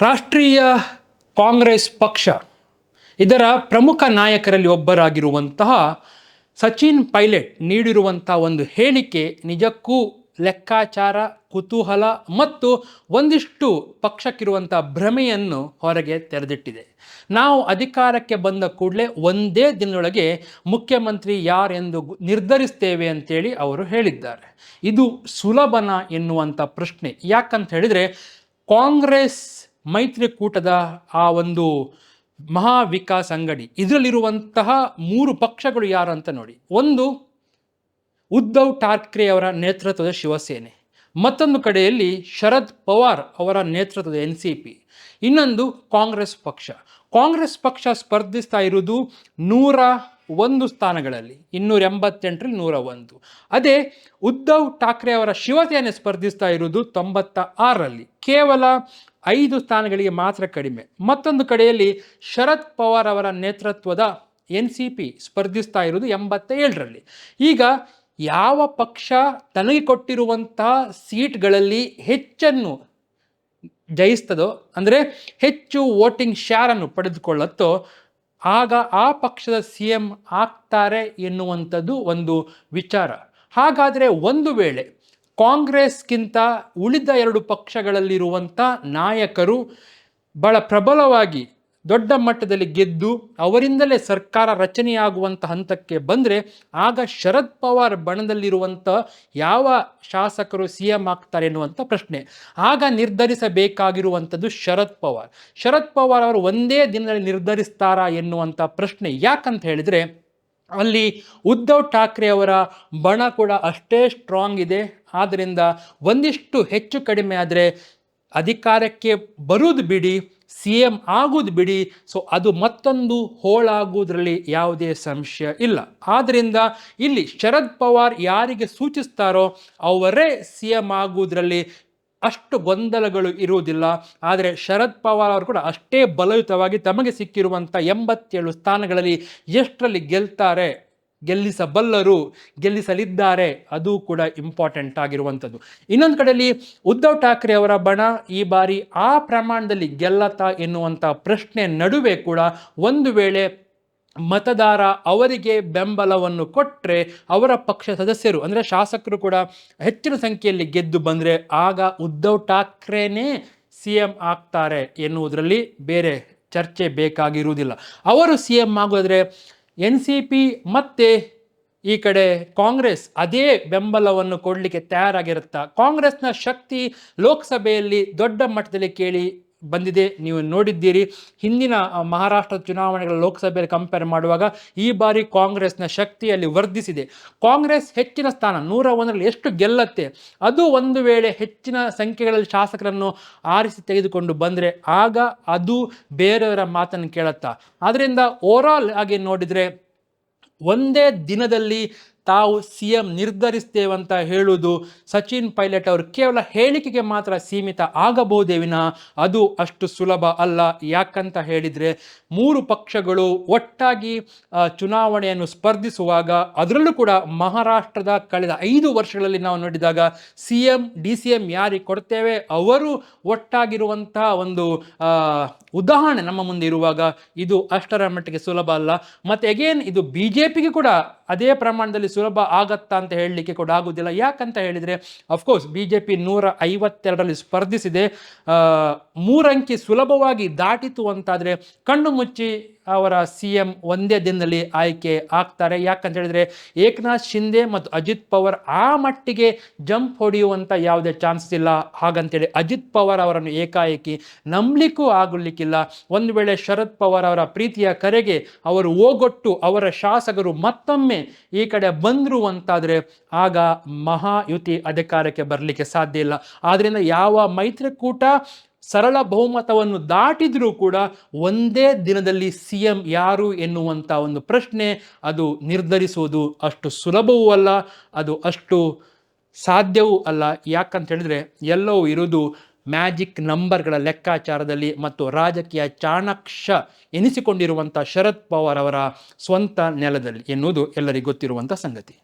ರಾಷ್ಟ್ರೀಯ ಕಾಂಗ್ರೆಸ್ ಪಕ್ಷ. ಇದರ ಪ್ರಮುಖ ನಾಯಕರಲ್ಲಿ ಒಬ್ಬರಾಗಿರುವಂತಹ ಸಚಿನ್ ಪೈಲಟ್ ನೀಡಿರುವಂಥ ಒಂದು ಹೇಳಿಕೆ ನಿಜಕ್ಕೂ ಲೆಕ್ಕಾಚಾರ, ಕುತೂಹಲ ಮತ್ತು ಒಂದಿಷ್ಟು ಪಕ್ಷಕ್ಕಿರುವಂಥ ಭ್ರಮೆಯನ್ನು ಹೊರಗೆ ತೆರೆದಿಟ್ಟಿದೆ. ನಾವು ಅಧಿಕಾರಕ್ಕೆ ಬಂದ ಕೂಡಲೇ ಒಂದೇ ದಿನದೊಳಗೆ ಮುಖ್ಯಮಂತ್ರಿ ಯಾರೆಂದು ನಿರ್ಧರಿಸ್ತೇವೆ ಅಂತೇಳಿ ಅವರು ಹೇಳಿದ್ದಾರೆ. ಇದು ಸುಲಭನ ಎನ್ನುವಂಥ ಪ್ರಶ್ನೆ. ಯಾಕಂತ ಹೇಳಿದರೆ ಕಾಂಗ್ರೆಸ್ ಮೈತ್ರಿಕೂಟದ ಆ ಒಂದು ಮಹಾವಿಕಾಸ್ ಅಂಗಡಿ. ಇದರಲ್ಲಿರುವಂತಹ ಮೂರು ಪಕ್ಷಗಳು ಯಾರು ಅಂತ ನೋಡಿ. ಒಂದು ಉದ್ಧವ್ ಠಾಕ್ರೆ ಅವರ ನೇತೃತ್ವದ ಶಿವಸೇನೆ. ಮತ್ತೊಂದು ಕಡೆಯಲ್ಲಿ ಶರದ್ ಪವಾರ್ ಅವರ ನೇತೃತ್ವದ ಎನ್ ಸಿ ಪಿ ಇನ್ನೊಂದು ಕಾಂಗ್ರೆಸ್ ಪಕ್ಷ. ಕಾಂಗ್ರೆಸ್ ಪಕ್ಷ ಸ್ಪರ್ಧಿಸ್ತಾ ಇರುವುದು ನೂರ ಒಂದು ಸ್ಥಾನಗಳಲ್ಲಿ, ಇನ್ನೂರ ಎಂಬತ್ತೆಂಟರಲ್ಲಿ ನೂರ ಒಂದು. ಅದೇ ಉದ್ಧವ್ ಠಾಕ್ರೆ ಅವರ ಶಿವಸೇನೆ ಸ್ಪರ್ಧಿಸ್ತಾ ಇರುವುದು ತೊಂಬತ್ತ ಆರರಲ್ಲಿ. ಕೇವಲ ಐದು ಸ್ಥಾನಗಳಿಗೆ ಮಾತ್ರ ಕಡಿಮೆ. ಮತ್ತೊಂದು ಕಡೆಯಲ್ಲಿ ಶರದ್ ಪವಾರ್ ಅವರ ನೇತೃತ್ವದ ಎನ್ ಸಿ ಪಿ ಸ್ಪರ್ಧಿಸ್ತಾ ಇರುವುದು ಎಂಬತ್ತ ಏಳರಲ್ಲಿ ಈಗ ಯಾವ ಪಕ್ಷ ತನಗೆ ಕೊಟ್ಟಿರುವಂತಹ ಸೀಟ್ಗಳಲ್ಲಿ ಹೆಚ್ಚನ್ನು ಜಯಿಸ್ತದೋ, ಅಂದರೆ ಹೆಚ್ಚು ವೋಟಿಂಗ್ ಶೇರನ್ನು ಪಡೆದುಕೊಳ್ಳುತ್ತೋ, ಆಗ ಆ ಪಕ್ಷದ ಸಿ ಎಂ ಆಗ್ತಾರೆ ಎನ್ನುವಂಥದ್ದು ಒಂದು ವಿಚಾರ. ಹಾಗಾದರೆ ಒಂದು ವೇಳೆ ಕಾಂಗ್ರೆಸ್ಗಿಂತ ಉಳಿದ ಎರಡು ಪಕ್ಷಗಳಲ್ಲಿರುವಂಥ ನಾಯಕರು ಬಹಳ ಪ್ರಬಲವಾಗಿ ದೊಡ್ಡ ಮಟ್ಟದಲ್ಲಿ ಗೆದ್ದು ಅವರಿಂದಲೇ ಸರ್ಕಾರ ರಚನೆಯಾಗುವಂಥ ಹಂತಕ್ಕೆ ಬಂದರೆ ಆಗ ಶರದ್ ಪವಾರ್ ಬಣದಲ್ಲಿರುವಂಥ ಯಾವ ಶಾಸಕರು ಸಿ ಎಂ ಆಗ್ತಾರೆ ಎನ್ನುವಂಥ ಪ್ರಶ್ನೆ. ಆಗ ನಿರ್ಧರಿಸಬೇಕಾಗಿರುವಂಥದ್ದು ಶರದ್ ಪವಾರ್. ಶರದ್ ಪವಾರ್ ಅವರು ಒಂದೇ ದಿನದಲ್ಲಿ ನಿರ್ಧರಿಸ್ತಾರಾ ಎನ್ನುವಂಥ ಪ್ರಶ್ನೆ ಯಾಕಂತ ಹೇಳಿದರೆ ಅಲ್ಲಿ ಉದ್ಧವ್ ಠಾಕ್ರೆ ಅವರ ಬಣ ಕೂಡ ಅಷ್ಟೇ ಸ್ಟ್ರಾಂಗ್ ಇದೆ. ಆದ್ದರಿಂದ ಒಂದಿಷ್ಟು ಹೆಚ್ಚು ಕಡಿಮೆ ಆದರೆ ಅಧಿಕಾರಕ್ಕೆ ಬರೋದು ಬಿಡಿ ಸಿ ಎಂ ಆಗೋದು ಬಿಡಿ. ಸೊ ಅದು ಮತ್ತೊಂದು ಹೋಳಾಗುವುದರಲ್ಲಿ ಯಾವುದೇ ಸಂಶಯ ಇಲ್ಲ. ಆದ್ದರಿಂದ ಇಲ್ಲಿ ಶರದ್ ಪವಾರ್ ಯಾರಿಗೆ ಸೂಚಿಸ್ತಾರೋ ಅವರೇ ಸಿ ಎಂ ಆಗುವುದರಲ್ಲಿ ಅಷ್ಟು ಗೊಂದಲಗಳು ಇರುವುದಿಲ್ಲ. ಆದರೆ ಶರದ್ ಪವಾರ್ ಅವರು ಕೂಡ ಅಷ್ಟೇ ಬಲಯುತವಾಗಿ ತಮಗೆ ಸಿಕ್ಕಿರುವಂಥ ಎಂಬತ್ತೇಳು ಸ್ಥಾನಗಳಲ್ಲಿ ಎಷ್ಟರಲ್ಲಿ ಗೆಲ್ತಾರೆ, ಗೆಲ್ಲಿಸಬಲ್ಲರು, ಗೆಲ್ಲಿಸಲಿದ್ದಾರೆ, ಅದು ಕೂಡ ಇಂಪಾರ್ಟೆಂಟ್ ಆಗಿರುವಂಥದ್ದು. ಇನ್ನೊಂದು ಕಡೆಯಲ್ಲಿ ಉದ್ಧವ್ ಠಾಕ್ರೆ ಅವರ ಬಣ ಈ ಬಾರಿ ಆ ಪ್ರಮಾಣದಲ್ಲಿ ಗೆಲ್ಲತಾ ಎನ್ನುವಂಥ ಪ್ರಶ್ನೆ ನಡುವೆ ಕೂಡ ಒಂದು ವೇಳೆ ಮತದಾರ ಅವರಿಗೆ ಬೆಂಬಲವನ್ನು ಕೊಟ್ಟರೆ ಅವರ ಪಕ್ಷ ಸದಸ್ಯರು, ಅಂದರೆ ಶಾಸಕರು ಕೂಡ ಹೆಚ್ಚಿನ ಸಂಖ್ಯೆಯಲ್ಲಿ ಗೆದ್ದು ಬಂದರೆ ಆಗ ಉದ್ಧವ್ ಠಾಕ್ರೆನೇ ಸಿ ಎಂ ಆಗ್ತಾರೆ ಎನ್ನುವುದರಲ್ಲಿ ಬೇರೆ ಚರ್ಚೆ ಬೇಕಾಗಿರುವುದಿಲ್ಲ. ಅವರು ಸಿ ಎಂ ಆಗೋದ್ರೆ ಎನ್ ಸಿ ಪಿ ಮತ್ತೆ ಈ ಕಡೆ ಕಾಂಗ್ರೆಸ್ ಅದೇ ಬೆಂಬಲವನ್ನು ಕೊಡಲಿಕ್ಕೆ ತಯಾರಾಗಿರುತ್ತಾ? ಕಾಂಗ್ರೆಸ್ನ ಶಕ್ತಿ ಲೋಕಸಭೆಯಲ್ಲಿ ದೊಡ್ಡ ಮಟ್ಟದಲ್ಲಿ ಕೇಳಿ ಬಂದಿದೆ. ನೀವು ನೋಡಿದ್ದೀರಿ, ಹಿಂದಿನ ಮಹಾರಾಷ್ಟ್ರ ಚುನಾವಣೆಗಳ ಲೋಕಸಭೆಯಲ್ಲಿ ಕಂಪೇರ್ ಮಾಡುವಾಗ ಈ ಬಾರಿ ಕಾಂಗ್ರೆಸ್ನ ಶಕ್ತಿಯಲ್ಲಿ ವರ್ಧಿಸಿದೆ. ಕಾಂಗ್ರೆಸ್ ಹೆಚ್ಚಿನ ಸ್ಥಾನ, ನೂರ ಒಂದರಲ್ಲಿ ಎಷ್ಟು ಗೆಲ್ಲತ್ತೆ? ಅದು ಒಂದು ವೇಳೆ ಹೆಚ್ಚಿನ ಸಂಖ್ಯೆಗಳಲ್ಲಿ ಶಾಸಕರನ್ನು ಆರಿಸಿ ತೆಗೆದುಕೊಂಡು ಬಂದರೆ ಆಗ ಅದು ಬೇರೆಯವರ ಮಾತನ್ನು ಕೇಳುತ್ತಾ. ಆದ್ದರಿಂದ ಓವರಾಲ್ ಆಗಿ ನೋಡಿದರೆ, ಒಂದೇ ದಿನದಲ್ಲಿ ತಾವು ಸಿ ಎಂ ನಿರ್ಧರಿಸ್ತೇವಂತ ಹೇಳುವುದು ಸಚಿನ್ ಪೈಲಟ್ ಅವರು ಕೇವಲ ಹೇಳಿಕೆಗೆ ಮಾತ್ರ ಸೀಮಿತ ಆಗಬಹುದೇ ವಿನ ಅದು ಅಷ್ಟು ಸುಲಭ ಅಲ್ಲ. ಯಾಕಂತ ಹೇಳಿದರೆ ಮೂರು ಪಕ್ಷಗಳು ಒಟ್ಟಾಗಿ ಚುನಾವಣೆಯನ್ನು ಸ್ಪರ್ಧಿಸುವಾಗ ಅದರಲ್ಲೂ ಕೂಡ ಮಹಾರಾಷ್ಟ್ರದ ಕಳೆದ ಐದು ವರ್ಷಗಳಲ್ಲಿ ನಾವು ನೋಡಿದಾಗ C M D C M ಯಾರಿಗೆ ಕೊಡ್ತೇವೆ? ಅವರು ಒಟ್ಟಾಗಿರುವಂತಹ ಒಂದು ಉದಾಹರಣೆ ನಮ್ಮ ಮುಂದೆ ಇರುವಾಗ ಇದು ಅಷ್ಟರ ಮಟ್ಟಿಗೆ ಸುಲಭ ಅಲ್ಲ. ಮತ್ತು ಅಗೇನ್ ಇದು ಬಿ ಜೆ ಪಿಗೆ ಕೂಡ ಅದೇ ಪ್ರಮಾಣದಲ್ಲಿ ಸುಲಭ ಆಗತ್ತಾ ಅಂತ ಹೇಳಲಿಕ್ಕೆ ಕೂಡ ಆಗುವುದಿಲ್ಲ ಯಾಕಂತ ಹೇಳಿದರೆ ಅಫ್ಕೋರ್ಸ್ ಬಿ ಜೆ ಪಿ ನೂರ ಐವತ್ತೆರಡರಲ್ಲಿ ಸ್ಪರ್ಧಿಸಿದೆ. ಮೂರಂಕಿ ಸುಲಭವಾಗಿ ದಾಟಿತು ಅಂತಾದರೆ ಕಣ್ಣು ಮುಚ್ಚಿ ಅವರ ಸಿ ಎಂ ಒಂದೇ ದಿನದಲ್ಲಿ ಆಯ್ಕೆ ಆಗ್ತಾರೆ. ಯಾಕಂತ ಹೇಳಿದ್ರೆ ಏಕನಾಥ್ ಶಿಂದೆ ಮತ್ತು ಅಜಿತ್ ಪವಾರ್ ಆ ಮಟ್ಟಿಗೆ ಜಂಪ್ ಹೊಡೆಯುವಂಥ ಯಾವುದೇ ಚಾನ್ಸ್ ಇಲ್ಲ. ಹಾಗಂತೇಳಿ ಅಜಿತ್ ಪವಾರ್ ಅವರನ್ನು ಏಕಾಏಕಿ ನಂಬಲಿಕ್ಕೂ ಆಗಲಿಕ್ಕಿಲ್ಲ. ಒಂದು ವೇಳೆ ಶರದ್ ಪವಾರ್ ಅವರ ಪ್ರೀತಿಯ ಕರೆಗೆ ಅವರು ಓಗೊಟ್ಟು ಅವರ ಶಾಸಕರು ಮತ್ತೊಮ್ಮೆ ಈ ಕಡೆ ಬಂದರು ಅಂತಾದರೆ ಆಗ ಮಹಾಯುತಿ ಅಧಿಕಾರಕ್ಕೆ ಬರಲಿಕ್ಕೆ ಸಾಧ್ಯ ಇಲ್ಲ. ಆದ್ದರಿಂದ ಯಾವ ಮೈತ್ರಿಕೂಟ ಸರಳ ಬಹುಮತವನ್ನು ದಾಟಿದರೂ ಕೂಡ ಒಂದೇ ದಿನದಲ್ಲಿ ಸಿ ಎಂ ಯಾರು ಎನ್ನುವಂಥ ಒಂದು ಪ್ರಶ್ನೆ ಅದು ನಿರ್ಧರಿಸುವುದು ಅಷ್ಟು ಸುಲಭವೂ ಅಲ್ಲ, ಅದು ಅಷ್ಟು ಸಾಧ್ಯವೂ ಅಲ್ಲ. ಯಾಕಂತ ಹೇಳಿದರೆ ಎಲ್ಲವೂ ಇರುವುದು ಮ್ಯಾಜಿಕ್ ನಂಬರ್ಗಳ ಲೆಕ್ಕಾಚಾರದಲ್ಲಿ ಮತ್ತು ರಾಜಕೀಯ ಚಾಣಾಕ್ಷ ಎನಿಸಿಕೊಂಡಿರುವಂಥ ಶರದ್ ಪವಾರ್ ಅವರ ಸ್ವಂತ ನೆಲದಲ್ಲಿ ಎನ್ನುವುದು ಎಲ್ಲರಿಗೂ ಗೊತ್ತಿರುವಂಥ ಸಂಗತಿ.